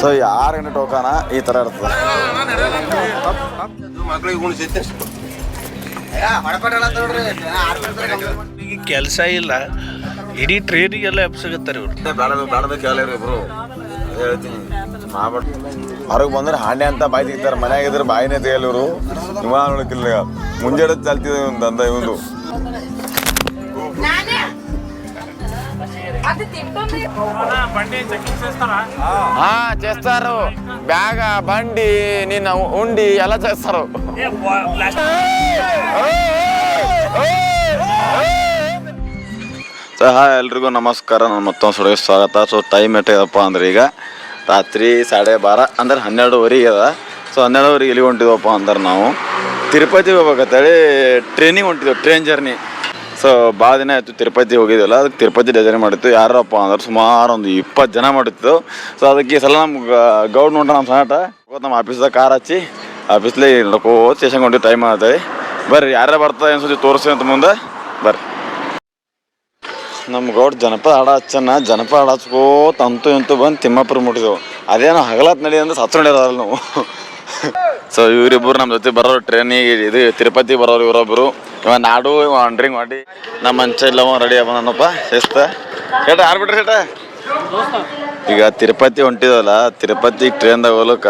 So ಈ ಆರು ಗಂಟೆ ಟೋಕನ ಈ ಥರ ಇರ್ತದೆ. ಈಗ ಕೆಲಸ ಇಲ್ಲ. ಇಡೀ ಟ್ರೈನಿಗೆಲ್ಲ ಎಲ್ಲ ಇವ್ರು. ಹೊರಗೆ ಬಂದ್ರೆ ಹಾಂಡೆ ಅಂತ ಬಾಯಿ ತೆಗಿತಾರೆ. ಮನೆಯಾಗಿದ್ರೆ ಬಾಯಿನೇ ತೆಗಿಯಲ್ಲ ಇವರು. ವಿಮಾನ ನೋಡಕ್ಕಿಲ್ಲ ಮುಂಜಾನೆ ಚಲ್ತಿದೆ ಇವನು ದಂದ ಇವಂದು చేస్తారు బ్యాగ బండి నిన్న ఉండి ఎలా చేస్తారు ಸೊ ಹಾಯ್ ಎಲ್ರಿಗೂ ನಮಸ್ಕಾರ ನಾನು ಮತ್ತೊಂದು ಸುಡಿಗೆ ಸ್ವಾಗತ ಸೊ ಟೈಮ್ ಎಷ್ಟಾಗಪ್ಪ ಅಂದ್ರೆ ಈಗ ರಾತ್ರಿ ಸಾಡೆ ಬಾರ ಅಂದ್ರೆ ಹನ್ನೆರಡುವರೆಗೆ ಅದ ಸೊ ಹನ್ನೆರಡುವರೆಗೆ ಎಲ್ಲಿ ಹೊಂಟಿದ್ವಪ್ಪ ಅಂದ್ರೆ ನಾವು ತಿರುಪತಿಗೆ ಹೋಗ್ಬೇಕಂತೇಳಿ ಟ್ರೈನಿಗೆ ಹೊಂಟಿದ್ವಿ ಟ್ರೈನ್ ಜರ್ನಿ ಸೊ ಭಾಳ ದಿನ ಆಯಿತು ತಿರುಪತಿ ಹೋಗಿದ್ವಲ್ಲ ಅದಕ್ಕೆ ತಿರುಪತಿ ಡಿಸೈನ್ ಮಾಡಿತ್ತು. ಯಾರಪ್ಪ ಅಂದ್ರೆ ಸುಮಾರು ಒಂದು ಇಪ್ಪತ್ತು ಜನ ಮಾಡಿತ್ತು. ಸೊ, ಅದಕ್ಕೆ ಸಲ ನಮ್ಮ ಗೌಡ್ ನೋಡ್ರ ನಮ್ಮ ಸನಾಟ. ನಮ್ಮ ಆಫೀಸ್ದಾಗ ಕಾರ್ ಹಚ್ಚಿ ಆಫೀಸ್ಲೇ ನಡ್ಕೋ ಸ್ಟೇಷನ್ಗೆ ಹೊಂಟಿವಿ ಟೈಮ್ ಆಗುತ್ತೆ ಬರ್ರಿ ಯಾರೇ ಬರ್ತಾರೆ ಅನ್ಸುತ್ತೆ ತೋರಿಸಿ ಅಂತ ಮುಂದೆ. ಬರ್ರಿ. ನಮ್ಮ ಗೌಡ್ ಜನಪದ ಹಾಡ ಹಚ್ಚನ ಜನಪದ ಹಾಡ ಹಚ್ಕೋತ ಅಂತೂ ಇಂತೂ ಬಂದು ತಿಮ್ಮಪ್ಪರು ಮುಟ್ಟಿದೆವು ಅದೇನೋ ಹಗಲತ್ ನಡಿ ಅಂದ್ರೆ ಸತ್ತು ನಡೆಯೋದಲ್ಲ ನಾವು. ಸೊ ಇವರಿಬ್ಬರು ನಮ್ಮ ಜೊತೆ ಬರೋರು ಟ್ರೈನಿಗೆ ಇದು ತಿರುಪತಿ ಬರೋರು ಇವರೊಬ್ಬರು ಇವ ನಾಡು ಇವ ಅಂಡ್ರಿಂಗ್ ಮಾಡಿ ನಮ್ಮ ಮಂಚ ಇಲ್ಲವ ರೆಡಿ ಅವನಪ್ಪ ಶಿಸ್ತ ಹೇಟ ಆರ್ಬಿಟ್ರಿ ಹೇಟ ಈಗ ತಿರುಪತಿ ಹೊಂಟಿದಲ್ಲ ತಿರುಪತಿ ಟ್ರೈನ್ದಾಗ ಹೋಗ್ಲಕ್ಕ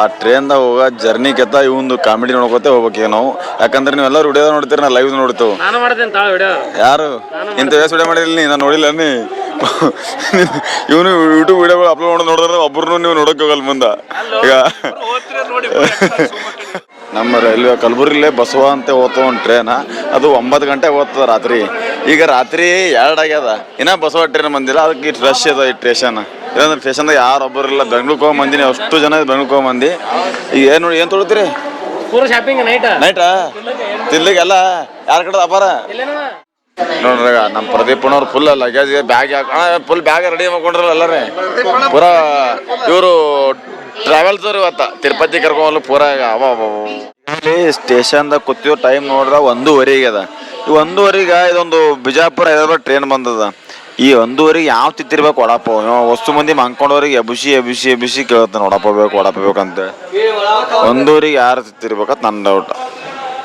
ಆ ಟ್ರೈನ್ದಾಗ ಹೋಗೋ ಜರ್ನಿ ಕೆತ್ತ ಇವಂದು ಕಾಮಿಡಿ ನೋಡ್ಕೋತೆ ಹೋಗ್ಬೇಕು ನಾವು. ಯಾಕಂದ್ರೆ ನೀವೆಲ್ಲ ವಿಡಿಯೋ ನೋಡ್ತೀರ ನಾ ಲೈವ್ ನೋಡ್ತೇವೆ. ಯಾರು? ಇಂಥ ವೇಸ್ ವಿಡಿಯೋ ಮಾಡಿಲ್ಲ ನೀ ನಾನು ನೋಡಿಲ್ಲ ನೀ. ಇವನು ಯೂಟ್ಯೂಬ್ ವಿಡಿಯೋಗಳು ಅಪ್ಲೋಡ್ ಮಾಡಿ ನೋಡಿದ್ರೆ ಒಬ್ಬರು ನೀವು ನೋಡೋಕೆ ಹೋಗಲ್ಲ ಮುಂದೆ. ಈಗ ನಮ್ಮ ರೈಲ್ವೆ ಕಲಬುರಗಿಲೇ ಬಸವ ಅಂತ ಓದ್ತವ ಒಂದು ಟ್ರೈನ ಅದು ಒಂಬತ್ತು ಗಂಟೆಗೆ ಓದ್ತದ ರಾತ್ರಿ. ಈಗ ರಾತ್ರಿ ಎರಡು ಆಗ್ಯದ. ಇನ್ನ ಬಸವ ಟ್ರೈನ್ ಬಂದಿಲ್ಲ ಅದಕ್ಕೆ ರಶ್ ಅದ ಈ ಸ್ಟೇಷನ್ ಇಲ್ಲಾಂದ್ರೆ ಸ್ಟೇಷನ್ದಾಗ ಯಾರು ಒಬ್ಬರಿಲ್ಲ ಬೆಂಗ್ಳೂರ್ಗೆ ಹೋಗಿ ಮಂದಿನಿ ಅಷ್ಟು ಜನ ಬೆಂಗ್ಳೂರ್ಗೆ ಹೋಗಿ ಮಂದಿ ಈಗ ಏನು ನೋಡಿ ಏನು ತೊಳಿತೀರಿ ಶಾಪಿಂಗ್ ನೈಟ್ ನೈಟಾ ತಿನ್ಲಿಕ್ಕೆಲ್ಲ ಯಾರ ಕಡೆ ಅಪಾರ? ನೋಡ್ರಿ ನಮ್ಮ ಪ್ರದೀಪನವ್ರು full luggage bag full bag ready ಮಾಡ್ಕೊಂಡ್ರಲ್ಲ ಎಲ್ಲರೇ ಪೂರಾ ಇವರು ಟ್ರಾವೆಲ್ಸ್ ತೋರಿ ಇವತ್ತ ತಿರುಪತಿ ಕರ್ಕೊಂಡು ಇಲ್ಲಿ ಸ್ಟೇಷನ್ ಸ್ಟೇಷನ್ದಾಗ ಕೂತಿರೋ ಟೈಮ್ ನೋಡ್ರ ಒಂದೂವರೆಗೆ ಅದ ಈ ಒಂದೂವರೆಗೆ ಇದೊಂದು ಬಿಜಾಪುರ ಹೈದರಾಬಾದ್ ಟ್ರೈನ್ ಬಂದದ. ಈ ಒಂದೂವರೆಗೆ ಯಾವ ತಿತ್ತಿರ್ಬೇಕು ಒಡಪ್ಪ ವಸ್ತು ಮಂದಿ ಮಂಕೊಂಡವ್ರಿಗೆ ಎಬಿಸಿ ಎಬಿಸಿ ಎಬಿಸಿ ಕೇಳುತ್ತೆ ಒಡಪ್ಪ ಬೇಕು ಒಡಪ್ಪ ಬೇಕಂತ ಒಂದೂವರೆಗೆ ಯಾರು ತಿತ್ತಿರ್ಬೇಕಂತ ನನ್ನ ಡೌಟ್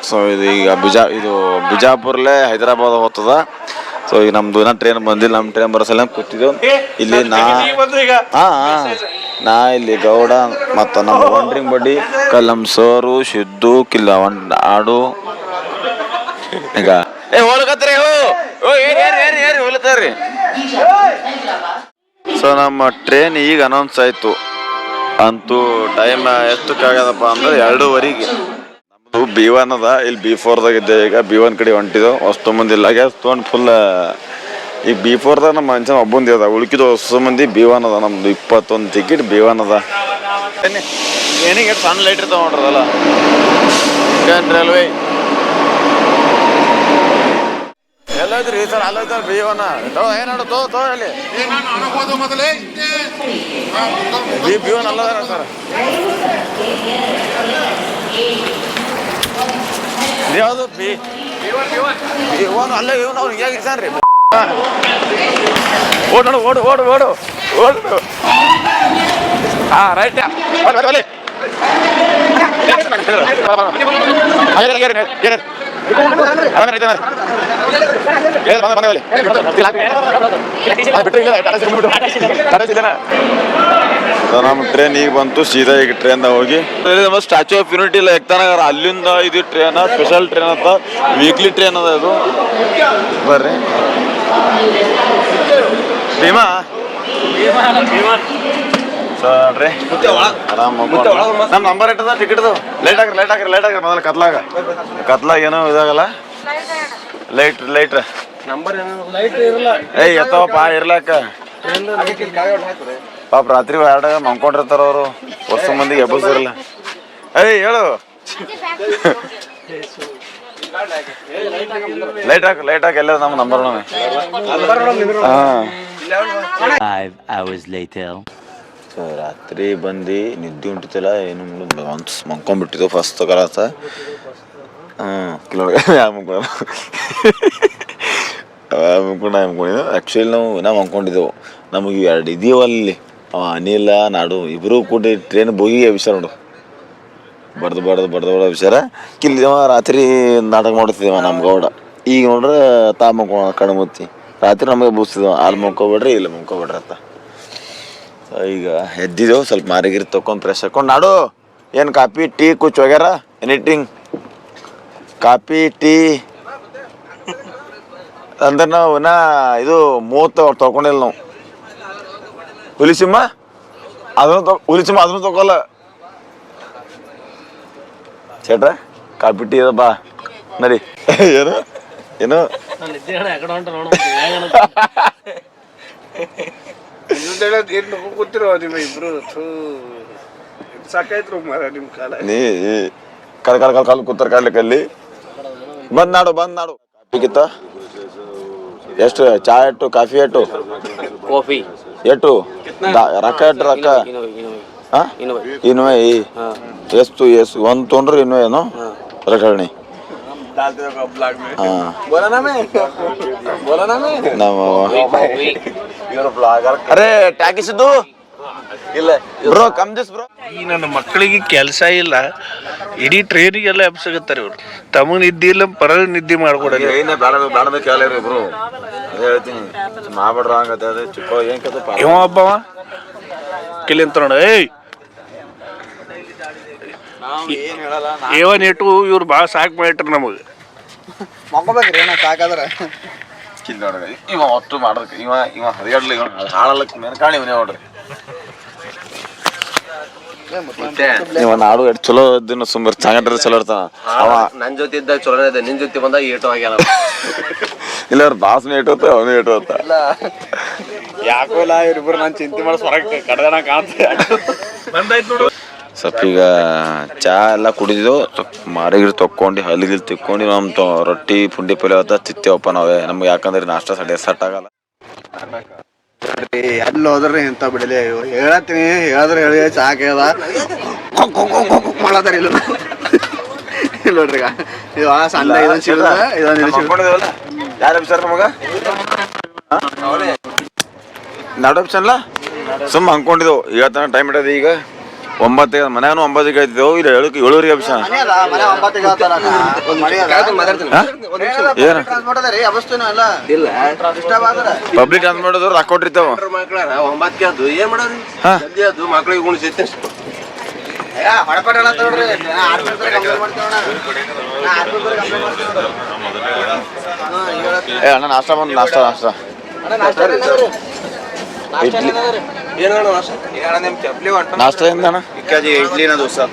ಸೊ ಇದು ಈಗ ಬಿಜಾ ಇದು ಬಿಜಾಪುರ್ಲೆ ಹೈದರಾಬಾದ್ ಹೋಗ್ತದ. ಸೊ ಈಗ ನಮ್ದು ಇನ್ನೂ ಟ್ರೈನ್ ಬಂದಿಲ್ಲ ನಮ್ಮ ಟ್ರೈನ್ ಬರೋ ಸಲ ಕೂತಿದ್ದೆವು ಇಲ್ಲಿ ನಾ ಹಾ ಹಾ. ನಾ ಇಲ್ಲಿ ಗೌಡ ಮತ್ತು ನಮ್ಮ ವಂಡ್ರಿಂಗ್ ಬಡ್ಡಿ, ಕಲ್ಲಂ ಸೋರು, ಶಿದ್ದು ಕಿಲ್ಲ ಒಂಡ್ ಆಡು. ಈಗ. ಏ ಹೋಲಕತ್ರಿ ಹೋ. ಓ, ಏರಿ ಏರಿ ಏರಿ ಏರಿ ಹೋಲತ್ತಾರ್ರಿ ಸೊ ನಮ್ಮ ಟ್ರೈನ್ ಈಗ ಅನೌನ್ಸ್ ಆಯ್ತು. ಅಂತೂ ಟೈಮ್ ಎಷ್ಟಕ್ಕಾಗದಪ್ಪ ಅಂದ್ರೆ ಎರಡೂವರೆಗೆ. ಬಿ ಒನ್ ಅದ, ಇಲ್ಲಿ ಬಿ ಫೋರ್ದಾಗ ಇದ್ದೆ ಈಗ. ಬಿ ಒನ್ ಕಡೆ ಹೊಂಟಿದ್ದು ಅಷ್ಟು ಮಂದಿ ಲಗೇಜ್ ತೊಗೊಂಡು ಫುಲ್ ಈಗ ಬಿ ಫೋರ್ದಾಗ ನಮ್ಮ ಮನುಷ್ಯನ ಒಬ್ಬಂದಿ ಅದ. ಉಳ್ಕಿದ ಹೊಸ ಮಂದಿ ಬಿ ಒನ್ ಅದ. ನಮ್ದು ಇಪ್ಪತ್ತೊಂದು ಟಿಕೆಟ್ ಬಿ ಒನ್ ಅದ. ಏನಿಗೆ ಸಣ್ಣ ಲೈಟ್ ಇರ್ತಾವ ನೋಡ್ರದಲ್ಲ ರೈಲ್ವೆ ಎಲ್ಲೈತ್ರಿ ಸರ್ ಅಲ್ಲೈತಾರ ಬಿ ಒನ್ ಏನಾಡು ತೋ ತೋ ಅಲ್ಲಿ ಬಿ ಬಿ ಒನ್ ಅಲ್ಲ ಸರ್. ಯಾವುದು ಬಿ ಬಿ ಅಲ್ಲ ಇವನು ಅವ್ರು ಹೇಗೆ ರೀ ಓಡು ಓಡು ಓಡು ಓಡು ಓಡು ಹಾ ರೈಟ್ ನಮ್ಮ ಟ್ರೈನ್ ಈಗ ಬಂತು ಸೀದಾ ಈಗ ಟ್ರೈನ್ ಹೋಗಿ. ಸ್ಟ್ಯಾಚು ಆಫ್ ಯೂನಿಟಿ ಇಲ್ಲ ಎಕ್ತಾನಗರ ಅಲ್ಲಿಂದ ಇದು ಟ್ರೈನ್ ಸ್ಪೆಷಲ್ ಟ್ರೈನ್ ಅಂತ ವೀಕ್ಲಿ ಟ್ರೈನ್ ಅದ ಇದು. ಬರ್ರಿ. ಭೀಮಾ? ಸರಿ ಆರಾಮ್ ನಮ್ಮ ನಂಬರ್ ಇಟ್ಟದ ಟಿಕೆಟ್ದು ಲೇಟ್ ಆಗ್ರಿ ಲೇಟ್ ಆಗ್ರಿ ಲೇಟ್ ಆಗ್ರಿ ಮೊದಲು ಕತ್ಲಾಗ. ಕತ್ಲಾಗ ಏನೋ ಇದಾಗಲ್ಲ. ಲೈಟ್ ಲೈಟ್ ನಂಬರ್ ಏಯ್ ಎತ್ತವಪ್ಪ ಇರ್ಲಾಕ ಪಾಪ ರಾತ್ರಿ ಎರಡು ಮಂಕೊಂಡಿರ್ತಾರ ಅವರು. ವರ್ಷ ಮಂದಿಗೆ ಎಬ್ಬಸಿರಲ್ಲ ಏಯ್ ಹೇಳು. ಲೈಟ್ ಹಾಕು ಲೈಟ್ ಹಾಕಿ ಎಲ್ಲ ನಮ್ಮ ನಂಬರ್ ಹಾಂ. Five hours later. ಸೊ ರಾತ್ರಿ ಬಂದು ನಿದ್ದೆ ಉಂಟಿತಿಲ್ಲ ಏನು ಒಂದು ಮಂಕೊಂಡ್ಬಿಟ್ಟಿದ್ದು ಫಸ್ಟ್ ಕಲಾಸ ಹಾಂ ಕಿಲೋ ಯಾವ ಆ್ಯಕ್ಚುಲಿ ನಾವು ನಾವು ಮಂಕೊಂಡಿದ್ದೆವು ನಮಗೆ ಎರಡು ಇದೀವಲ್ಲಿ ಅವ ಅನಿಲ ನಾಡು ಇಬ್ಬರೂ ಕೂಡಿ ಟ್ರೈನ್ ಬೋಗಿ ವಿಚಾರ ನೋಡು ಬಡ್ದು ಬಡ್ದು ಬಡ್ದು ಬಡ್ದು ವಿಚಾರ ಕಿಲ್ದೇವ ರಾತ್ರಿ ನಾಟಕ ಮಾಡ್ತಿದ್ದೇವ ನಮ್ಮ ಗೌಡ. ಈಗ ನೋಡ್ರೆ ತಾ ಮುಖ ಕಣ್ಣು ರಾತ್ರಿ ನಮಗೆ ಬೂಸ್ತಿದ್ವ ಅಲ್ಲಿ ಮುಕ್ಕೋಬಿಡ್ರಿ ಇಲ್ಲಿ ಮುಕ್ಕೋಬಿಡ್ರಿ ಅಂತ. ಈಗ ಎದ್ದಿದ್ದೆವು, ಸ್ವಲ್ಪ ಮಾರಿಗಿರಿ ತೊಗೊಂಡು ಫ್ರೆಶ್ ಹಾಕೊಂಡು. ನಾಡು, ಏನು ಕಾಪಿ, ಟೀ ಕುಚ್ ಹೋಗ್ಯಾರ? Anything coffee, tea. ಅಂದ್ರೆ ನಾವು ನಾ ಇದು ಮೂವತ್ತು ತೊಗೊಂಡಿಲ್ಲ ನಾವು. ಹುಲಿಸಿಮ್ಮ ಅದನ್ನು ತೊ ಹುಲಿಸಿಮ್ಮ ಅದನ್ನು ತಗೊಲ್ಲ ಚೇಟ್ರ ಕಾಪಿ ಟೀ ಅದ ಬಾ. ನಡಿ. ಏನು ಏನು. ಏನು ಕೂತಿರೋ ನಿಮ್ಮ ಇಬ್ರು. ಥೂ. ಸಾಕಾಯ್ತು ಮರ ನಿಮ್ಮ ಕಾಲ. ನೀ ಕಲ್ ಕಲ್ ಕಲ್ ಕಲ್ ಕೂತಾರ ಕಾಲಿಕಲ್ಲಿ ಬಂದ್ ನಾಡು ಬಂದ್ ನಾಡು. ಕಾಫಿ ಎಷ್ಟು ಚಾ ಎಟ್ಟು ಕಾಫಿ ಎಟ್ಟು ಕಾಫಿ. ಎಟ್ಟು ರೊಕ್ಕ ಎಟ್ಟು ರೊಕ್ಕ? ಇನ್ನು ಇನ್ವೆ ಎಷ್ಟು ಎಷ್ಟು ಒಂದು ತೊಗೊಂಡ್ರೆ ಇನ್ನೂ ಏನೋ ರಗಣಿ ಅರೆ ಟ್ಯಾಕಿಸಿದ್ದು ಇಲ್ಲ. Bro come this bro. ಈ ನನ್ನ ಮಕ್ಕಳಿಗೆ ಕೆಲಸ ಇಲ್ಲ. ಇಡೀ ಟ್ರೈನಿಗೆಲ್ಲ ಎಬ್ಸಗತ್ತಾರೆ ಇವ್ರು. ತಮಗೆ ನಿದ್ದೆ ಇಲ್ಲ ಪರ ನಿದ್ದೆ ಮಾಡ್ಕೊಡಲ್ಲ ಏನೇ ಬೇಡ ಬೇಡ ಕೇಳ ಇಬ್ರು. ಅದೇ ಹೇಳ್ತೀನಿ. ಮಾಡ್ಬೇಡ್ರ ಹಂಗತ್ತೆ ಅದೇ ಚಿಕ್ಕ ಏನ್ ಕಥೆ ಇವ ಒಬ್ಬವ? ಕಿಲಿಂತ ನೋಡ. ಏಯ್! ಏವನ್ ಇಟ್ಟು ಇವ್ರು ಭಾಳ ಸಾಕು ಮಾಡಿಟ್ರು ನಮಗೆ. ಮಕ್ಕೋಬೇಕ್ರಿ ಏನ ಸಾಕಾದ್ರೆ. ಕಿಲ್ ನೋಡ್ರಿ ಇವ ಒಟ್ಟು ಮಾಡೋದಕ್ಕೆ ಇವ ಇವ ಹರಿಯಾಡ್ಲಿ ಇವ ಹಾಳಲ್ಲಕ್ಕೆ ಮೆನ್ಕಾಣಿ ಇವನೇ ನೋಡ್ರಿ. ಇವ ನಾಡು ಎಷ್ಟು ಚಲೋ ದಿನ ಸುಮ್ಮನೆ ಚಂಗಟ್ರೆ ಚಲೋ ಇರ್ತಾನ. ಅವ ನನ್ ಜೊತೆ ಇದ್ದಾಗ ಚಲೋನೇ ಇದೆ ನಿನ್ ಜೊತೆ ಬಂದಾಗ ಏಟು ಆಗ್ಯಾನ. ಇಲ್ಲ ಅವ್ರ ಬಾಸ್ನ ಇಟ್ಟು ಅವನು ಏಟು ಅಂತ ಯಾಕೋ ಇಲ್ಲ ಇವ್ರಿಬ್ರು ನಾನು ಚಿಂತೆ ಮಾಡಿ ಹೊರಗೆ ಕಡ್ದಣ ಕಾಣ್ತದೆ. ಬಂದಾಯ್ತು ನೋಡು. ಸ್ವಲ್ಪ ಈಗ ಚಹಾ ಎಲ್ಲ ಕುಡಿದಿದ್ದು ಮಾರಿಗಿರಿ ತೊಕ್ಕೊಂಡು ಹಲ್ಲಿಗಿಲ್ ತಿಕ್ಕೊಂಡು ನಮ್ಮ ತೊ ರೊಟ್ಟಿ ಪುಂಡಿ ಪಲ್ಯ ಅಂತ ತಿತ್ತೇವಪ್ಪ ನಾವೇ. ನಮ್ಗೆ ಯಾಕಂದ್ರೆ ನಾಷ್ಟ ಸಡೆ ಸೆಟ್ ಆಗಲ್ಲ. ಎಲ್ಲಿ ಹೋದ್ರಿ ಇಂಥ ಬಿಡಲಿ? ಹೇಳತ್ತೀನಿ ಹೇಳಿದ್ರೆ ಹೇಳಿ ಚಹಾ ಹೇಳ್ದ ಮಾಡತಾರ ಇಲ್ಲ ನೋಡ್ರಿ. ಈಗ. ಇದು ಸಣ್ಣ ಇದೊಂದು ಸಿಗದ ಇದೊಂದು ಇದು ಸಿಗದ ಯಾರು ಸರ್ ನಮಗ? ನಾಡು ಅಲ್ಲ ಸುಮ್ಮ ಹಂಕೊಂಡಿದ್ದೆವು ಈಗ ತನಕ ಟೈಮ್ ಇಡೋದು ಈಗ. ಒಂಬತ್ತಿಗೆ ಮನೆಯನ್ನು ಒಂಬತ್ತಿಗೆ ಆಯ್ತಿದ್ದೆವು ಇಲ್ಲ ಏಳು ಏಳುವರೆಗೆ ಅದ ಅದ ಏನು? ಅದ ಪಬ್ಲಿಕ್ ಟ್ರಾನ್ಸ್ಪೋರ್ಟ್ ಮಾಡಿದ್ರು ರೊಕ್ಕ ಕೊಟ್ಟಿರ್ತಾವ. ಅದು ಅದು ಮಕ್ಳಿಗೆ ಉಣಿಸೈತೆ. ಏ ಅಣ್ಣ ನಾಷ್ಟ ಬಂದು ನಾಷ್ಟ ನಾಷ್ಟ. ಅಣ್ಣ ನಾಷ್ಟ? ನಾಷ್ಟ ಇಡ್ಲಿನ ದೋಸೆ.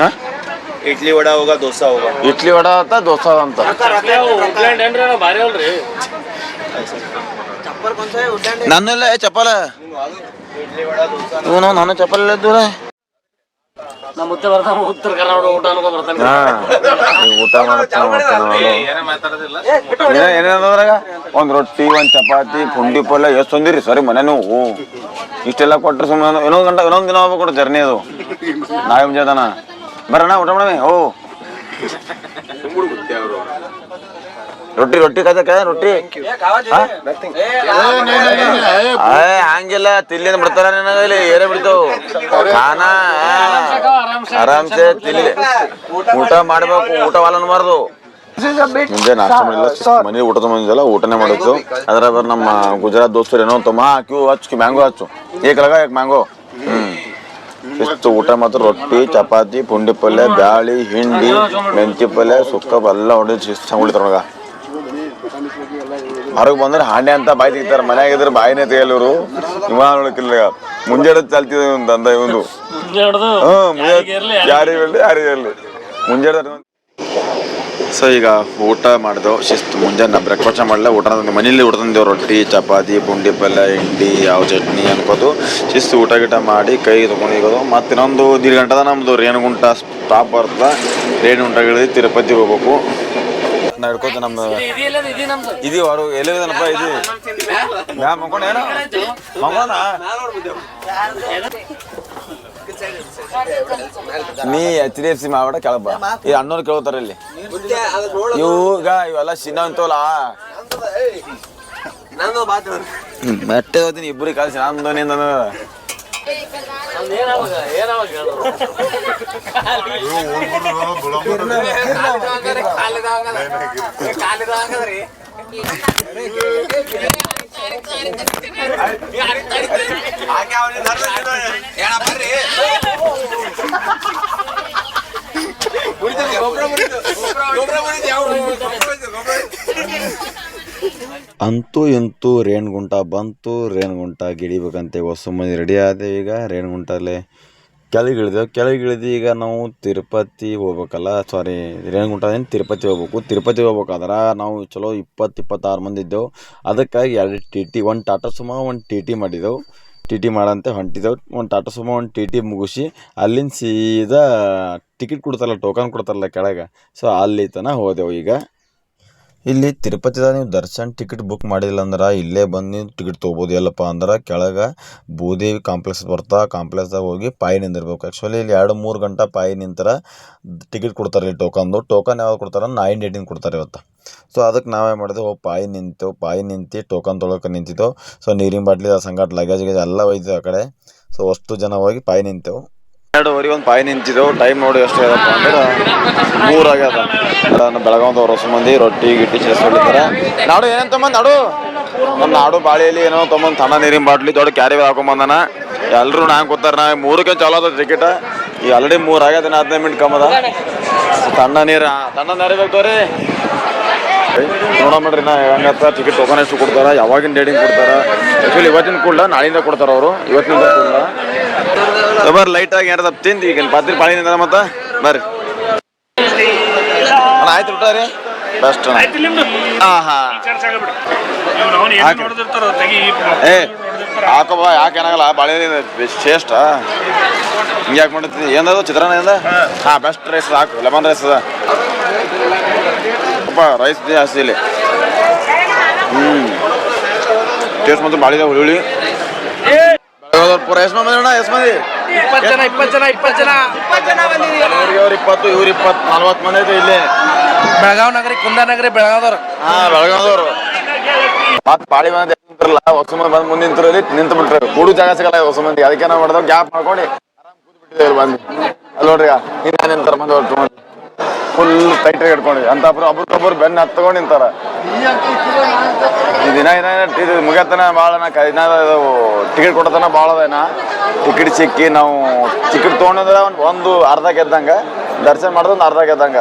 ಹಾ? ಇಡ್ಲಿ ವಡ ಹೋಗ ದೋಸೆ ಹೋಗ. ಇಡ್ಲಿ ವಡ ಅಂತ ದೋಸೆ ಅಂತ. ನನ್ನೆಲ್ಲ ಚಪ್ಪಲ? ಇವನು ನಾನು ಚಪ್ಪಲ್ ಇಲ್ಲದ್ದು ನಮ್ಮ ಉತ್ತರ ಬರ್ತಾನ ಉತ್ತರ ಕರ್ನಾಟಕ ಊಟ ಅನ್ಕೊ ಬರ್ತಾನೆ ಹಾ ಈಗ ಊಟ ಮಾಡ್ತಾನ ಏನೇನದ್ರಾಗ ಒಂದ್ ರೊಟ್ಟಿ ಒಂದ್ ಚಪಾತಿ ಪುಂಡಿ ಪಲ್ಯ ಎಷ್ಟು ತಂದಿರಿ? ಸರಿ ಮನೆ ನೀವು. ಇಷ್ಟೆಲ್ಲ ಕೊಟ್ಟರೆ ಸುಮ್ಮನೆ ಇನ್ನೊಂದು ಗಂಟೆ ಇನ್ನೊಂದು ದಿನ ಹೋಗ್ಬೇಕು ಜರ್ನಿ ಅದು. ನಾಳೆ ಮುಂಜಾನ ಬರೋಣ ಊಟ ಮಾಡಮೆ ಓ. ರೊಟ್ಟಿ ರೊಟ್ಟಿ ಕದಕ ಕದ ರೊಟ್ಟಿ ಹಾ? ಏ ಹಂಗಿಲ್ಲ ತಿಲ್ಲಿಂದ ಬಿಡ್ತಾರ ನಿನಗ ಇಲ್ಲಿ ಏನೇ ಬಿಡ್ತಾವು ಖಾನ ಆರಾಮ್ಸೆ ತಿಲ್ಲಿ ಊಟ ಮಾಡ್ಬೇಕು ಊಟ ವಾಲ ಅನ್ಬಾರ್ದು ಮುಂಜಾನೆ ನಾಷ್ಟ ಮಾಡಿಲ್ಲ ಮನೆ ಊಟದ ಮುಂದೆಲ್ಲ ಊಟನೇ ಮಾಡಿತ್ತು ಅದ್ರ ಬರ್ ನಮ್ಮ ಗುಜರಾತ್ ದೋಸ್ತರು ಏನೋ ತಮ್ಮ ಹಾಕಿ ಹಚ್ಚು ಮ್ಯಾಂಗೋ ಹಚ್ಚು ಏಕಲಾಗ ಯಾಕೆ ಮ್ಯಾಂಗೋ ಹ್ಮ್ ಇಷ್ಟು ಊಟ ಮಾತ್ರ ರೊಟ್ಟಿ ಚಪಾತಿ ಪುಂಡಿ ಪಲ್ಯ ಬ್ಯಾಳಿ ಹಿಂಡಿ ಮೆಂತಿ ಪಲ್ಯ ಸುಕ್ಕ ಎಲ್ಲ ಹೊಡೆದು ಶಿಸ್ತು ಉಳಿತಾರ ಮಗ ಹೊರಗೆ ಬಂದ್ರೆ ಹಾಂಡೆ ಅಂತ ಬಾಯಿ ತೆಗಿತಾರೆ. ಮನ್ಯಾಗ ಇದ್ರೆ ಬಾಯಿನೇ ತೆಗಿಯಲ್ಲ ವಿಮಾನ ಹೊಡಕಿಲ್ಲ ನೋಡಕ್ಕಿಲ್ಲ ಮುಂಜಾನೆ ಚಾಲ್ತಿದ ಇವನ್ ದಂದ ಇವನು ಹ್ಮ್ ಯಾರಿಗೆ ಮುಂಜಾನೆ ಸೊ ಈಗ ಊಟ ಮಾಡಿದೆವು ಶಿಸ್ತು ಮುಂಜಾನೆ ಬ್ರೇಕ್ಫಾಸ್ಟ್ ಮಾಡಲ್ಲ ಊಟ ಮನೆಯಲ್ಲಿ ಮನೇಲಿ ಊಟ ತಂದೆವು ರೊಟ್ಟಿ ಚಪಾತಿ ಪುಂಡಿ ಪಲ್ಯ ಹಿಂಡಿ ಯಾವ ಚಟ್ನಿ ಅನ್ಕೋದು. ಶಿಸ್ತು ಊಟ ಗೀಟ ಮಾಡಿ ಕೈ ತೊಗೊಂಡು ಹೋಗೋದು ಮತ್ತು ಇನ್ನೊಂದು ದೀಡ್ ಗಂಟೆದ ನಮ್ಮದು ರೇಣುಗುಂಟ ಸ್ಟಾಪ್ ಬರ್ತದ. ರೇಣುಗುಂಟ ಇಳಿದು ತಿರುಪತಿ ಹೋಗ್ಬೇಕು. ನಾ ಹಿಡ್ಕೋತ ನಮ್ಮ ಇದು ಅವರು ಎಲ್ಲಿದನಪ್ಪ ಇದು ಯಾ ಮಕ್ಕೊಂಡ ಏನೋ? ಮಗೋಣ ನೀ ಎಚ್ ಡಿ ಎಫ್ ಸಿ ಮಾಡ ಕೆಳಬ ಈ ಅಣ್ಣವ್ರು ಕೇಳ್ತಾರ ಇಲ್ಲಿ. ಇವಾಗ ಇವೆಲ್ಲ ಸಿನ್ನ ಅಂತವಲ್ಲ? ಮೆಟ್ಟೆ ಹೋಗ್ತೀನಿ ಇಬ್ಬರಿಗೆ ಕಳಿಸಿ ನಾನು ನಿಂದ ಏನಾವಾಗ ಏನಾವಾಗ? ಅಂತೂ ಇಂತೂ ರೇಣುಗುಂಟ ಬಂತು. ರೇಣುಗುಂಟ ಗಿಡಿಬೇಕಂತ ಹೊಸ ಮಂದಿ ರೆಡಿ ಆದೆ ಈಗ ರೇಣುಗುಂಟಲ್ಲೇ. ಕೆಳಗಿಳಿದೆವು ಕೆಳಗಿಳಿದು ಈಗ ನಾವು ತಿರುಪತಿ ಹೋಗ್ಬೇಕಲ್ಲ? ಸಾರಿ ರೇಣುಗುಂಟದಿಂದ ತಿರುಪತಿ ಹೋಗ್ಬೇಕು. ತಿರುಪತಿ ಹೋಗ್ಬೇಕಾದ್ರೆ ನಾವು ಚಲೋ ಇಪ್ಪತ್ತು, ಇಪ್ಪತ್ತಾರು ಮಂದಿ ಇದ್ದೆವು. ಅದಕ್ಕಾಗಿ ಎರಡು ಟಿ ಟಿ, ಒಂದು ಟಾಟಾ ಸುಮ, ಒಂದು ಟಿ ಟಿ ಮಾಡಿದೆವು. ಟಿ ಟಿ ಮಾಡಂತೆ ಹೊಂಟಿದೆವು. ಒಂದು ಟಾಟಾ ಸುಮ, ಒಂದು ಟಿ ಟಿ ಮುಗಿಸಿ ಅಲ್ಲಿಂದ ಸೀದಾ ಟಿಕೆಟ್ ಕೊಡ್ತಾರಲ್ಲ ಟೋಕನ್ ಕೊಡ್ತಾರಲ್ಲ ಕೆಳಗೆ. ಸೊ ಅಲ್ಲಿ ತನಕ ಹೋದೆವು ಈಗ. ಇಲ್ಲಿ ತಿರುಪತಿದಾಗ ನೀವು ದರ್ಶನ್ ಟಿಕೆಟ್ ಬುಕ್ ಮಾಡಿಲ್ಲ ಅಂದ್ರೆ ಇಲ್ಲೇ ಬಂದು ನೀವು ಟಿಕೆಟ್ ತೊಗೋಬೋದು ಎಲ್ಲಪ್ಪ ಅಂದ್ರೆ ಕೆಳಗೆ ಭೂದೇವಿ ಕಾಂಪ್ಲೆಕ್ಸ್ ಬರ್ತಾ ಕಾಂಪ್ಲೆಕ್ಸ್ದಾಗ ಹೋಗಿ ಪಾಯಿ ನಿಂದಿರ್ಬೇಕು. ಆ್ಯಕ್ಚುಲಿ ಇಲ್ಲಿ ಎರಡು ಮೂರು ಗಂಟೆ ಪಾಯಿ ನಿಂತರ ಟಿಕೆಟ್ ಕೊಡ್ತಾರೆ ಇಲ್ಲಿ ಟೋಕನ್ದು ಟೋಕನ್ ಯಾವಾಗ ಕೊಡ್ತಾರೆ? ನೈನ್ ಏಯ್ಟೀನ್ ಕೊಡ್ತಾರೆ ಇವತ್ತು. ಸೊ ಅದಕ್ಕೆ ನಾವೇ ಮಾಡಿದೆವು? ಪಾಯಿ ನಿಂತೆವು ಪಾಯಿ ನಿಂತು ಟೋಕನ್ ತೊಗೊಳಕ್ಕೆ ನಿಂತಿದ್ದೆವು. ಸೊ ನೀರಿನ ಬಾಟ್ಲಿ, ಸಂಗಾಟ ಲಗೇಜ್ ಗಿಗೇಜ್ ಎಲ್ಲ ಒಯ್ದು ಆ ಕಡೆ. ಸೊ ಅಷ್ಟು ಜನ ಹೋಗಿ ಪಾಯಿ ನಿಂತೆವು. ಎರಡುವರೆಗೆ ಒಂದು ಪಾಯಿ ನಿಂತಿದ್ದೆವು. ಟೈಮ್ ನೋಡಿ ಎಷ್ಟು ಆಗಪ್ಪ ಅಂದ್ರೆ ಮೂರು ಆಗ್ಯದ ನಾನು ಬೆಳಗಾವ್ದವ್ರು ಹೊಸ ಮಂದಿ, ರೊಟ್ಟಿ, ಗಿಟ್ಟಿ ಚೇಸ್ ಹೊಡಿತಾರೆ ನಾಡು, ಏನೇನು ತೊಗೊಂಬಂದು, ನಾಡು? ನಮ್ಮ ನಾಡು ಬಾಳಿಯಲ್ಲಿ ಏನೋ ತೊಗೊಂಬಂದು ತಣ್ಣ ನೀರಿನ ಬಾಟ್ಲಿ, ದೊಡ್ಡ ಕ್ಯಾರಿ ಹಾಕೊಂಬಂದನ. ಎಲ್ಲರೂ ನಾ ಕೂತಾರ ನಾ ಮೂರಕ್ಕೆ ಚಾಲೋ ಅದ ಟಿಕೆಟ್ ಈಗ ಆಲ್ರೆಡಿ ಮೂರು ಆಗ್ಯದ ಹದಿನೈದು ಮಿನಿಟ್ ಕಮ್ಮದ. ತಣ್ಣ ನೀರು ತಣ್ಣ ನೀರು ಬೇಕು ನೋಡೋಣ ಮಾಡ್ರಿ ನಾ ಹೆಂಗತ್ತ ಟಿಕೆಟ್ ಟೋಕನ್ ಎಷ್ಟು ಕೊಡ್ತಾರ ಯಾವಾಗಿನ ಡೇಟಿಂಗ್ ಕೊಡ್ತಾರ. ಆ್ಯಕ್ಚುಲಿ ಇವತ್ತಿನ ಕೂಡ ನಾಳಿಂದ ಕೊಡ್ತಾರೆ ಅವರು. ಇವತ್ತಿನ ಕೂಡಲ. ಬರ್ರಿ ಲೈಟ್ ಆಗಿ ಏನಾರ ತಿಂದು ಈಗ ಪಾತ್ರಿ ಪಾಳಿ ನಿಂದ ಮತ್ತ ಬರ್ರಿ. ಆಯ್ತು ಊಟ ರೀ ಬೆಸ್ಟ್ ಹಾಂ ಹಾಂ. ಏ ಯಾಕೆ ಏನಾಗಲ್ಲ ಬಾಳೆ ಶ್ರೇಷ್ಠ ಹಿಂಗೆ ಯಾಕೆ ಮಾಡಿರ್ತೀನಿ ಏನದು? ಚಿತ್ರಾನ್ನ ಏನ ಹಾಂ. ಬೆಸ್ಟ್ ರೈಸ್ ಹಾಕು ಲೆಮನ್ ರೈಸ್ ಅದ. ಅಪ್ಪ ರೈಸ್ ಜಾಸ್ತಿ ಇಲ್ಲಿ. ಹ್ಞೂ ಟೇಸ್ಟ್ ಮಾತ್ರ ಬಾಳೆ ಹುಳಿ ಬೆಳಗಾವ್ದವ್ರು ಪೂರ ಎಷ್ಟು ಮಂದಿ ಅಣ್ಣ ಎಷ್ಟು ಮಂದಿ? ಇಪ್ಪತ್ತು ಜನ ಇಪ್ಪತ್ತು ಜನ ಇಪ್ಪತ್ತು ಜನ. ಅವ್ರಿಗೆ ಅವ್ರು ಇಪ್ಪತ್ತು ಇವ್ರು ಇಪ್ಪತ್ತು ನಲ್ವತ್ತು ಮಂದಿ ಐತೆ ಇಲ್ಲಿ. ಬೆಳಗಾವ್ ನಗರಿ ಕುಂದಾನಗರಿ ಬೆಳಗಾವ್ದವ್ರು. ಹಾ ಬೆಳಗಾವ್ದವ್ರು. ಮತ್ತೆ ಪಾಳಿ ಮಂದಿ ನಿಂತಿರಲ್ಲ? ಹೊಸ ಮಂದಿ ಬಂದ್ ಮುಂದೆ ನಿಂತಿರಲ್ಲಿ ನಿಂತು ಬಿಟ್ರೆ ಕೂಡು ಜಾಗ ಸಿಗಲ್ಲ ಹೊಸ ಮಂದಿ. ಅದಕ್ಕೆ ನಾವು ಮಾಡಿದ್ರು ಗ್ಯಾಪ್ ಮಾಡ್ಕೊಂಡು ಆರಾಮ್ ಕೂತ್ ಬಿಟ್ಟಿದ್ದೇವೆ ಬಂದು. ಅಲ್ಲಿ ನೋಡ್ರಿ ಈಗ ಹಿಂದೆ ನಿಂತಾರ ಮಂದಿ ಹೊರಟು ಫುಲ್ ಟೈಟ್ ಇಟ್ಕೊಂಡಿ ಅಂತ ಒಬ್ರಿಗೊಬ್ರು ಬೆನ್ನ ಹತ್ಕೊಂಡು ನಿಂತಾರ. ದಿನ ಏನ ಇದು ಮುಗಿಯತನ ಭಾಳ ನಾ ಇನ್ನ ಟಿಕೆಟ್ ಕೊಡತನ ಭಾಳ ಅದೇನ ಟಿಕೆಟ್ ಸಿಕ್ಕಿ ನಾವು ಟಿಕೆಟ್ ತೊಗೊಂಡ್ರೆ ಒಂದು ಒಂದು ಅರ್ಧ ಗೆದ್ದಂಗ, ದರ್ಶನ ಮಾಡಿದ್ರೆ ಒಂದು ಅರ್ಧ ಗೆದ್ದಂಗ.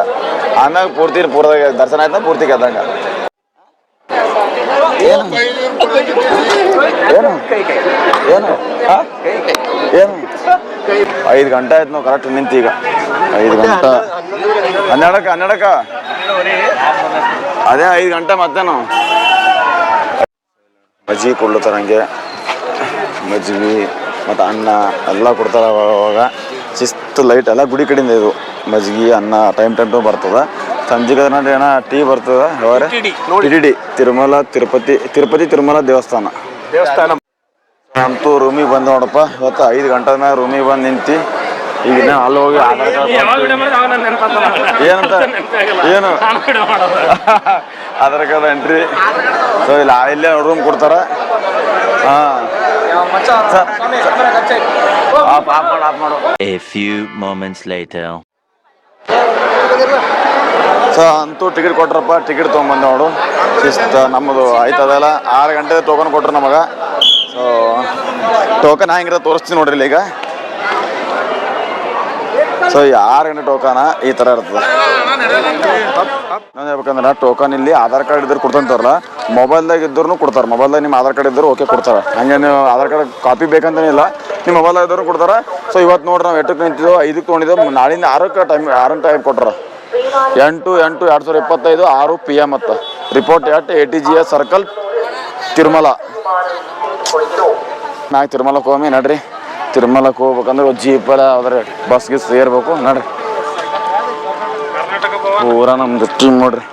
ಆಮ್ಯಾಗ ಪೂರ್ತಿ ಪೂರ್ತಿ ದರ್ಶನ ಆಯ್ತಾ ಪೂರ್ತಿ ಗೆದ್ದಂಗ. ಏನು? ಏನು? ಏನು? ಏನು? ಐದು ಗಂಟೆ ಆಯ್ತು ನಾವು ಕರೆಕ್ಟ್ ನಿಂತು ಈಗ. ಐದು ಗಂಟೆ. ಹನ್ನೆರಡಕ್ಕ ಹನ್ನೆರಡಕ್ಕ? ಅದೇ ಐದು ಗಂಟೆ ಮತ್ತೇನು ಮಜ್ಜಿಗೆ ಕೊಡ್ಲತ್ತಾರ ಹಂಗೆ ಮಜ್ಜಿಗೆ ಮತ್ತು ಅನ್ನ ಎಲ್ಲ ಕೊಡ್ತಾರೆ ಅವಾಗ ಶಿಸ್ತು ಲೈಟ್ ಎಲ್ಲ ಗುಡಿ ಕಡೆಯಿಂದ ಇದು. ಮಜ್ಜಿಗೆ ಅನ್ನ ಟೈಮ್ ಟೈಮ್ ಟು ಬರ್ತದ. ಸಂಜೆಗೆ ನೋಡಿ ಏನ ಟೀ ಬರ್ತದ ಯಾವಾರ ಟಿಡಿ ತಿರುಮಲ ತಿರುಪತಿ ತಿರುಪತಿ ತಿರುಮಲ ದೇವಸ್ಥಾನ. ದೇವಸ್ಥಾನ. ಅಂತೂ ರೂಮಿಗೆ ಬಂದು ನೋಡಪ್ಪ. ಇವತ್ತು ಐದು ಗಂಟೆ ಮ್ಯಾಗ ರೂಮಿಗೆ ಬಂದು ನಿಂತು. ಈಗ ಅಲ್ಲಿ ಹೋಗಿ ಆಧಾರ್ ಕಾರ್ಡ್ ಏನಂತ? ಏನು? ಆಧಾರ್ ಕಾರ್ಡ್ ಎಂಟ್ರಿ ಸೊ ಇಲ್ಲ ಇಲ್ಲೇ ರೂಮ್ ಕೊಡ್ತಾರ. ಹಾಂ. ಆಫ್ ಆಫ್ ಮಾಡು ಆಫ್ ಮಾಡು. A few moments later. So ಅಂತೂ ಟಿಕೆಟ್ ಕೊಟ್ರಪ್ಪ ಟಿಕೆಟ್ ತೊಗೊಂಬಂದು ನೋಡು. ಶಿಸ್ತ ನಮ್ಮದು ಆಯ್ತದಲ್ಲ ಆರು ಗಂಟೆ ಟೋಕನ್ ಕೊಟ್ರು ನಮಗೆ. ಸೊ ಟೋಕನ್ ಹೆಂಗಿರೋದು ತೋರಿಸ್ತೀನಿ ನೋಡ್ರಿ ಇಲ್ಲಿ ಈಗ. ಸೊ ಈ ಆರು ಗಂಟೆ ಟೋಕನ ಈ ಥರ ಇರ್ತದೆ. ಹೇಳ್ಬೇಕಂದ್ರೆ ಟೋಕನ್ ಇಲ್ಲಿ ಆಧಾರ್ ಕಾರ್ಡ್ ಇದ್ರೆ ಕೊಡ್ತಂತಾರಲ್ಲ ಮೊಬೈಲ್ದಾಗ ಇದ್ರೂ ಕೊಡ್ತಾರೆ. ಮೊಬೈಲ್ದಾಗ ನಿಮ್ಮ ಆಧಾರ್ ಕಾರ್ಡ್ ಇದ್ದರೂ ಓಕೆ ಕೊಡ್ತಾರೆ. ಹಂಗೆ ನೀವು ಆಧಾರ್ ಕಾರ್ಡ್ ಕಾಪಿ ಬೇಕಂತೇನಿಲ್ಲ ನಿಮ್ಮ ಮೊಬೈಲ್ದಾಗ ಇದ್ದರೂ ಕೊಡ್ತಾರೆ. ಸೊ ಇವತ್ತು ನೋಡ್ರಿ ನಾವು ಎಟ್ಟಕ್ಕೆ ನಿಂತಿದ್ದೆವು ಐದಕ್ಕೆ ತೊಗೊಂಡಿದ್ದೆವು ನಾಳಿಂದ ಆರಕ್ಕೆ ಟೈಮ್ ಆರನ್ ಟೈಮ್ ಕೊಟ್ರ. ಎಂಟು ಎಂಟು, ಎರಡು ಸಾವಿರದ ಇಪ್ಪತ್ತೈದು, ಆರು ಪಿ ಎಂ ಅತ್ತ report at A T G S circle Tirumala. ನಾ ತಿರುಮಲಕ್ಕೆ ಹೋಗಿ ನಡ್ರಿ. ತಿರುಮಲಕ್ಕೆ ಹೋಗ್ಬೇಕಂದ್ರೆ ಜೀಪ್ ಎಲ್ಲ ಅದ್ರ ಬಸ್ ಗಿಸ್ ಸೇರ್ಬೇಕು. ನಡ್ರಿ. ಪೂರ ನಮ್ದು ಟೀಮ್ ನೋಡ್ರಿ.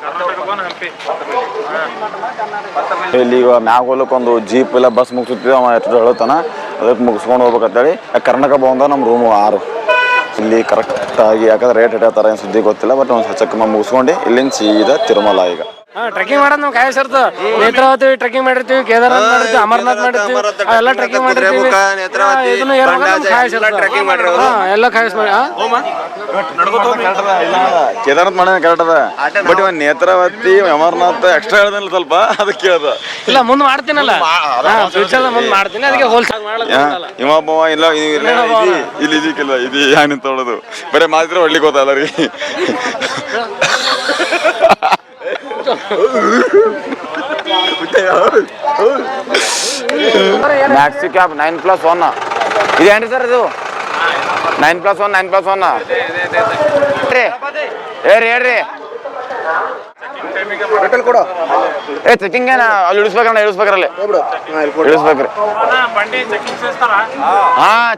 ಇಲ್ಲಿ ಈಗ ಮ್ಯಾಗ ಹೋಗ್ಲಿಕ್ಕೆ ಒಂದು ಜೀಪ್ ಎಲ್ಲ ಬಸ್ ಮುಗಿಸುತ್ತಿದ್ದೆ ಅವ ಎಷ್ಟು ಹೇಳ್ತಾನ ಅದಕ್ಕೆ ಮುಗಿಸ್ಕೊಂಡು ಹೋಗ್ಬೇಕಂತೇಳಿ. ಕರ್ನಾಟಕ ಬಂದ ನಮ್ಮ ರೂಮು ಆರು. ಇಲ್ಲಿ ಕರೆಕ್ಟಾಗಿ ಯಾಕಂದ್ರೆ ರೇಟ್ ಇಟ್ಟಾರ ಏನು ಸುದ್ದಿ ಗೊತ್ತಿಲ್ಲ ಬಟ್ ಒಂದು ಹಚ್ಚಕ್ಕೆ ಮುಗಿಸ್ಕೊಂಡು ಇಲ್ಲಿಂದ ಸೀದಾ ತಿರುಮಲ ಈಗ. ಟ್ರೆಕಿಂಗ್ ಮಾಡೋದು ನಾವು ಕಾಯಸ್ ಇರ್ತದ ನೇತ್ರಾವತಿ ಟ್ರೆಕಿಂಗ್ ಮಾಡಿರ್ತೀವಿ ಕೇದಾರ್ನಾಥ್ ಮಾಡಿರ್ತೀವಿ ಅಮರ್ನಾಥ್ ಮಾಡಿರ್ತೀವಿ ಎಲ್ಲ ಟ್ರೆಕಿಂಗ್ ಮಾಡಿರ್ತೀವಿ ಇದನ್ನು ನಮ್ಗೆ ಕಾಯಸ್ ಎಲ್ಲ. ಹಾ, ಕಾಯಸ್ ಮಾಡಿ ಕೇದಾರನಾಥ್ ಮಾಡೋದು ಕರೆಕ್ಟ್ ಅದ. But even Netravati Amarnath extra ಹೇಳ್ದಲ್ಲ ಸ್ವಲ್ಪ ಅದಕ್ಕೆ ಕೇಳ್ದ. ಇಲ್ಲ ಮುಂದೆ ಮಾಡ್ತೀನಲ್ಲ. ಫ್ಯೂಚರ್ ಮುಂದ್ ಮಾಡ್ತೀನಿ. ಅದಕ್ಕೆ ಹೋಲ್ಸಲ್ ಮಾಡಲ್ಲ ಇವ ಇಲ್ಲ ಇದು ಇಲ್ಲ, ಇದು- ಇಲ್ಲಿ ಇದಕ್ಕಿಲ್ಲ ಇದು ಯಾನ್ ತೊಳೋದು ಬರೀ ಮಾತ್ರ ಒಳ್ಳಿಗೆ ಗೊತ್ತಲ್ಲ ಎಲ್ಲರಿಗೆ max cab nine plus one ఇది ఏంటి సార్ ఇది nine plus one nine plus one ఏ రే చెకింగ్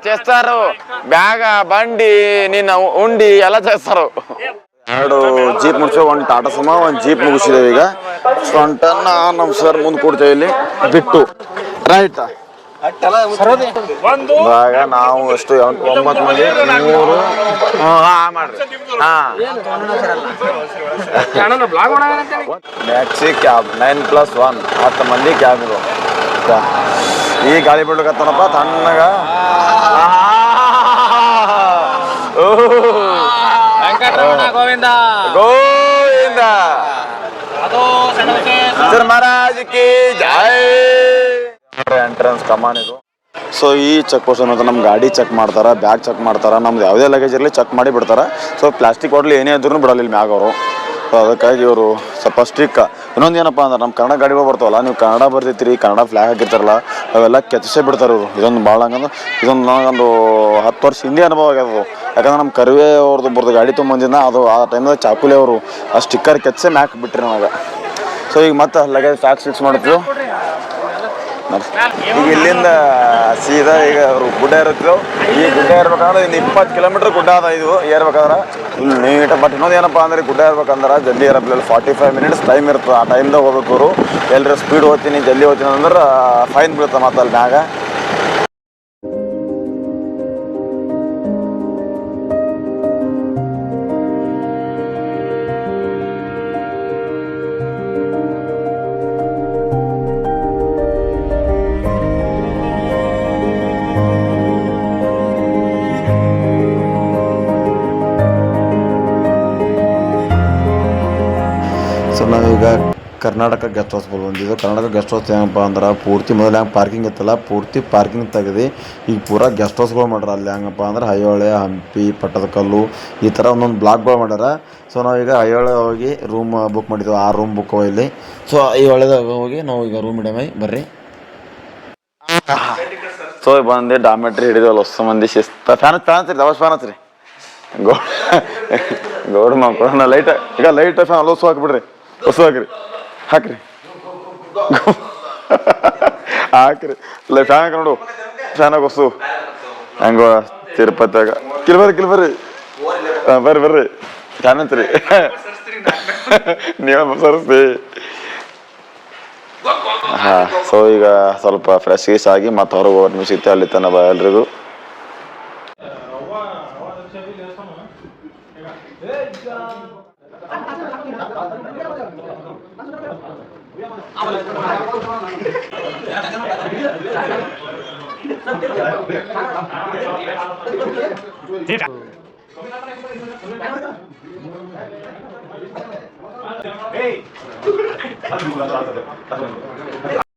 చేస్తారు బ్యాగ్ బండి నిన్న ఉండి ఎలా చేస్తారు? ಎರಡು ಜೀಪ್ ಮುಗಿಸಿ ಒಂದು ಟಾಟಾ ಸಮ ಒಂದು ಜೀಪ್ ಮುಗಿಸಿದೇವೆ ಈಗ. ಫ್ರಂಟನ್ನ ನಮ್ಮ ಸರ್ ಮುಂದೆ ಕೊಡ್ತೇವೆ ಇಲ್ಲಿ. ಬಿಟ್ಟು. ರೈಟ್ ಇವಾಗ ನಾವು ಎಷ್ಟು ಒಂಬತ್ತು ಮಂದಿ ಮೂರು. Maxi cab nine plus one ಹತ್ತು ಮಂದಿ ಕ್ಯಾಬ್ ಇದು ಈ ಗಾಳಿ ಬಿಡ್ಲಿಕ್ಕೆ ತಣ್ಣಗ. ಗೋವಿಂದ. ಗೋವಿಂದ. ಸರ್ ಮಹಾರಾಜ್ ಕಿ ಜೈ ಎಂಟ್ರೆನ್ಸ್ ಕಮಾನ್ ಇದು. ಸೊ ಈ ಚೆಕ್ ಪೋಸ್ಟ್ ಅನ್ನೋದು ನಮ್ಮ ಗಾಡಿ ಚೆಕ್ ಮಾಡ್ತಾರೆ ಬ್ಯಾಗ್ ಚೆಕ್ ಮಾಡ್ತಾರೆ ನಮ್ದು ಯಾವುದೇ ಲಗೇಜ್ ಇರಲಿ ಚೆಕ್ ಮಾಡಿ ಬಿಡ್ತಾರೆ. ಸೊ ಪ್ಲಾಸ್ಟಿಕ್ ಬಾಟ್ಲಿ ಏನೇ ಇದ್ರೂ ಬಿಡಲ್ಲ ಇಲ್ಲಿ ಮ್ಯಾಗ ಅವರು. ಸೊ ಅದಕ್ಕಾಗಿ ಇವರು ಸ್ವಲ್ಪ ಸ್ಟ್ರಿಕ್ ಇನ್ನೊಂದು ಏನಪ್ಪ ಅಂದ್ರೆ ನಮ್ಮ ಕನ್ನಡ ಗಾಡಿಗಳು ಬರ್ತಾವಲ್ಲ ನೀವು ಕನ್ನಡ ಬರ್ತಿರ್ತೀರಿ ಕನ್ನಡ ಫ್ಲಾಗ್ ಹಾಕಿರ್ತಾರಲ್ಲ ಅವೆಲ್ಲ ಕೆತ್ತಿಸೇ ಬಿಡ್ತಾರೆ ಇವರು. ಇದೊಂದು ಭಾಳ ಹಂಗಂದ್ರೆ ಇದೊಂದು ನನಗೊಂದು ಹತ್ತು ವರ್ಷ ಹಿಂದೆ ಅನುಭವ ಆಗ್ಯದ ಯಾಕಂದ್ರೆ ನಮ್ಮ ಕರಿವೆ ಅವ್ರದ್ದು ಬರ್ದು ಗಾಡಿ ತೊಗೊಂಬಂದಿದ್ದ ಅದು ಆ ಟೈಮ್ದಾಗ ಚಾಕುಲಿ ಅವರು ಆ ಸ್ಟಿಕ್ಕರ್ ಕೆಚ್ಚೆ ಮ್ಯಾಕ್ ಬಿಟ್ರಿ ನಮಗೆ ಸೊ ಈಗ ಮತ್ತೆ ಲಗೇಜ್ ಫ್ಯಾಕ್ಸ್ ಫಿಕ್ಸ್ ಮಾಡ್ತೀವಿ ಈಗ ಇಲ್ಲಿಂದ ಸೀದಾ ಈಗ ಅವರು ಗುಡ್ಡ ಇರುತ್ತೆ ಈ ಗುಡ್ಡ ಇರ್ಬೇಕಾದ್ರೆ ಇನ್ನು ಇಪ್ಪತ್ತು ಕಿಲೋಮೀಟ್ರ್ ಗುಡ್ಡ ಅದ ಇದು ಏರ್ಬೇಕಾದ್ರೆ. ಇಲ್ಲಿ ನೀಟ್ ಬಟ್ ಇನ್ನೊಂದು ಏನಪ್ಪ ಅಂದ್ರೆ ಗುಡ್ಡ ಇರ್ಬೇಕಂದ್ರೆ ಜಲ್ದಿ ಇರಪ್ಲಿಲ್ಲ ಫಾರ್ಟಿ ಫೈವ್ ಮಿನಿಟ್ಸ್ ಟೈಮ್ ಇರ್ತದೆ. ಆ ಟೈಮ್ದಾಗ ಹೋಗ್ಬೇಕು ಅವರು ಎಲ್ಲರೂ ಸ್ಪೀಡ್ ಹೋಗ್ತೀನಿ ಜಲ್ದಿ ಹೋಗ್ತೀನಿ ಅಂದ್ರೆ ಫೈನ್ ಬೀಳುತ್ತೆ ಮತ್ತೆ ಅಲ್ಲಿ ಮ್ಯಾಗ. ಕರ್ನಾಟಕ ಗೆಸ್ಟ್ ಹೌಸ್ ಬಂದಿದ್ದು. ಕರ್ನಾಟಕ ಗೆಸ್ಟ್ ಹೌಸ್ ಏನಪ್ಪ ಅಂದ್ರೆ ಪೂರ್ತಿ ಮೊದಲು ಹ್ಯಾಂಗೆ ಪಾರ್ಕಿಂಗ್ ಇತ್ತಲ್ಲ, ಪೂರ್ತಿ ಪಾರ್ಕಿಂಗ್ ತೆಗೆದು ಈಗ ಪೂರಾ ಗೆಸ್ಟ್ ಹೌಸ್ಗಳು ಮಾಡ್ಯಾರ ಅಲ್ಲಿ ಹೆಂಗಪ್ಪ ಅಂದ್ರೆ ಐಹೊಳೆ ಹಂಪಿ ಪಟ್ಟದಕಲ್ಲು ಈ ಥರ ಒಂದೊಂದು ಬ್ಲಾಕ್ಗಳು ಮಾಡ್ಯಾರ. ಸೊ ನಾವೀಗ ಐಹೊಳೆ ಹೋಗಿ ರೂಮ್ ಬುಕ್ ಮಾಡಿದ್ದೆವು ಆ ರೂಮ್ ಬುಕ್ ಇಲ್ಲಿ. ಸೊ ಐಹೊಳೆದಾಗ ಹೋಗಿ ನಾವು ಈಗ ರೂಮ್ ಇಡಮೈ. ಬರ್ರಿ. ಸೊ ಬಂದು ಡಾಮೆಟ್ರಿ ಹಿಡಿದವಲ್ಲ ಹೊಸ ಮಂದಿ ಶಿಸ್ತ. ಫ್ಯಾನ್ ಫ್ಯಾನ್ ರೀ, ದವಸ್ ಫ್ಯಾನ್ ಹಚ್ರಿ ಗೌಡ ಗೌಡ ಮಾಡ್ಕೊಡೋಣ ಲೈಟ್ ಈಗ ಲೈಟ್ ಫ್ಯಾನ್ ಹೊಸ ಹಾಕ್ಬಿಡ್ರಿ ಹೊಸ ಹಾಕ್ರಿ. ಹಾಕ್ರಿ. ಹಾಕ್ರಿ. ಇಲ್ಲ ಫ್ಯಾನ್ ಹಾಕ್ರಿ ನೋಡು. ಫ್ಯಾನ್ ಹಾಕೋಸು ಹಂಗ ತಿರುಪತಿಯಾಗ. ಕಿಲ್ ಬರ್ರಿ ಕಿಲ್ ಬರ್ರಿ. ಬರ್ರಿ ಫ್ಯಾನ್ ಅಂತ್ರಿ. ನೀವ ಸರ್ಸಿ ಹಾ ಸೊ ಈಗ ಸ್ವಲ್ಪ ಫ್ರೆಶ್ ಗೀಸ್ ಆಗಿ ಮತ್ತೆ ಹೊರಗೆ ಹೋಗೋದು ನಿಮಿಷ ಸಿಗ್ತೆ ಅಲ್ಲಿ ಬಾ ಎಲ್ರಿಗೂ Hei! Aduh, aduh, aduh.